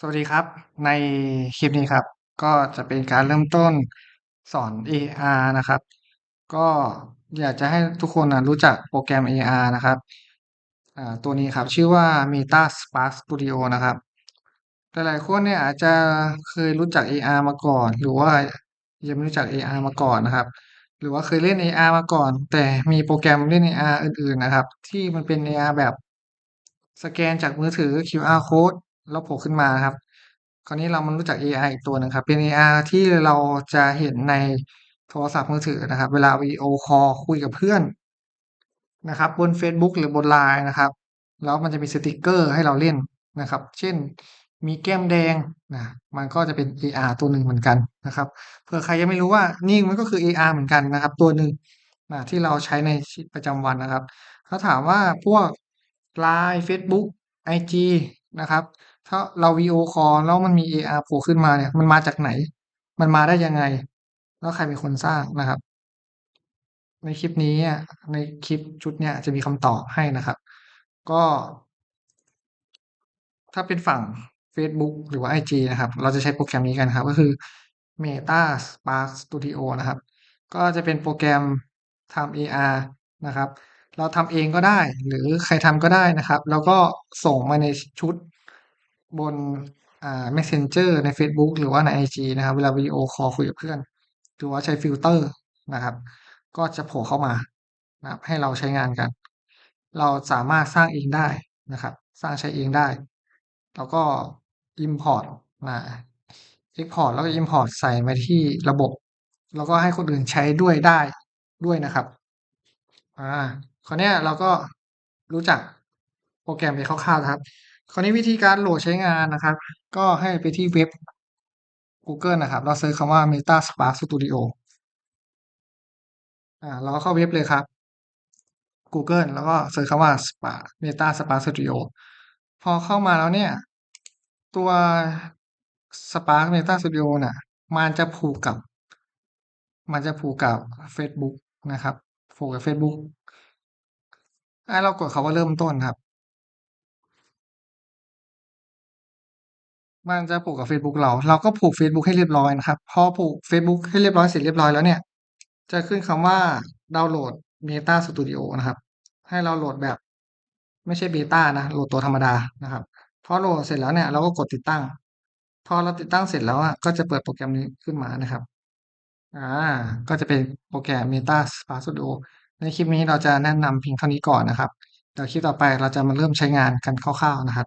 สวัสดีครับ ในคลิปนี้ครับ ก็จะเป็นการเริ่มต้นสอน AR นะครับ ก็อยากจะให้ทุกคนนะรู้จักโปรแกรม AR นะครับตัวนี้ครับชื่อว่า Meta Spark Studio นะครับ หลายๆคนเนี่ยอาจจะเคยรู้จัก AR มาก่อน หรือว่ายังไม่รู้จัก AR มาก่อนนะครับ หรือว่าเคยเล่น AR มาก่อน แต่มีโปรแกรมเล่น AR อื่นๆนะครับ ที่มันเป็น AR แบบสแกนจากมือถือ QR Code ล้วโผล่ขึ้นมานะครับ คราวนี้เรามารู้จัก AR อีกตัวหนึ่งครับ เป็น AR ที่เราจะเห็นในโทรศัพท์มือถือนะครับ เวลาวีโอคอลคุยกับเพื่อนนะครับ บนเฟซบุ๊กหรือบน LINE นะครับ แล้วมันจะมีสติกเกอร์ให้เราเล่นนะครับ เช่นมีแก้มแดงนะมันก็จะเป็น AR ตัวหนึ่งเหมือนกันนะครับเผื่อใครยังไม่รู้ว่านี่มันก็คือ AR เหมือนกันนะครับ ตัวหนึ่งนะที่เราใช้ในชีวิตประจำวันนะครับเขาถามว่าพวก LINE เฟซบุ๊ก IG นะครับ ถ้าเราวีโอคอลแล้วมันมี AR โผล่ขึ้นมาเนี่ยมันมาจากไหน มันมาได้ยังไง แล้วใครเป็นคนสร้างนะครับ ในคลิปนี้อะในคลิปชุดเนี้ยจะมีคำตอบให้นะครับ ก็ ถ้าเป็นฝั่งเฟซบุ๊กหรือว่า IG นะครับ เราจะใช้โปรแกรมนี้กันครับ ก็คือ Meta Spark Studio นะครับ ก็จะเป็นโปรแกรมทำ AR นะครับ เราทำเองก็ได้ หรือใครทำก็ได้นะครับ แล้วก็ส่งมาในชุด บนอ่า Messenger ในเฟซบุ๊กหรือว่าใน IG นะครับ เวลาวิดีโอคอลคุยกับเพื่อนหรือว่าใช้ฟิลเตอร์นะครับ ก็จะโผล่เข้ามานะครับ ให้เราใช้งานกัน เราสามารถสร้างเองได้นะครับ สร้างใช้เองได้ แล้วก็ import มา export แล้วก็ import ใส่มาที่ระบบ แล้วก็ให้คนอื่นใช้ด้วยได้ด้วยนะครับอ่าคราวนี้เราก็รู้จักโปรแกรมไปคร่าวๆนะครับ คราวนี้วิธีการโหลดใช้งานนะครับ ก็ให้ไปที่เว็บกูเกิลนะครับแล้วเซิร์ชคำว่า Meta Spark Studio อาเราก็เข้าเว็บเลยครับกูเกิลแล้วก็เซิร์ชคำว่า Spark Meta Spark Studio พอเข้ามาแล้วเนี่ย ตัว Spark Meta Studio น่ะมันจะผูกกับ มันจะผูกกับเฟซบุ๊กนะครับ ผูกกับเฟซบุ๊กให้เรากดคำว่าเริ่มต้นครับ มันจะผูกกับเฟซบุ๊กเรา เราก็ผูกเฟซบุ๊กให้เรียบร้อยนะครับ พอผูกเฟซบุ๊กให้เรียบร้อยเสร็จเรียบร้อยแล้วเนี่ย จะขึ้นคำว่าดาวน์โหลด Meta Studio นะครับ ให้เราโหลดแบบไม่ใช่เบตานะ โหลดตัวธรรมดานะครับ พอโหลดเสร็จแล้วเนี่ยเราก็กดติดตั้ง พอเราติดตั้งเสร็จแล้วอะก็จะเปิดโปรแกรมนี้ขึ้นมานะครับ อ่า ก็จะเป็นโปรแกรม Meta Studio ในคลิปนี้เราจะแนะนำเพียงเท่านี้ก่อนนะครับ เดี๋ยวคลิปต่อไปเราจะมาเริ่มใช้งานกันคร่าวๆนะครับ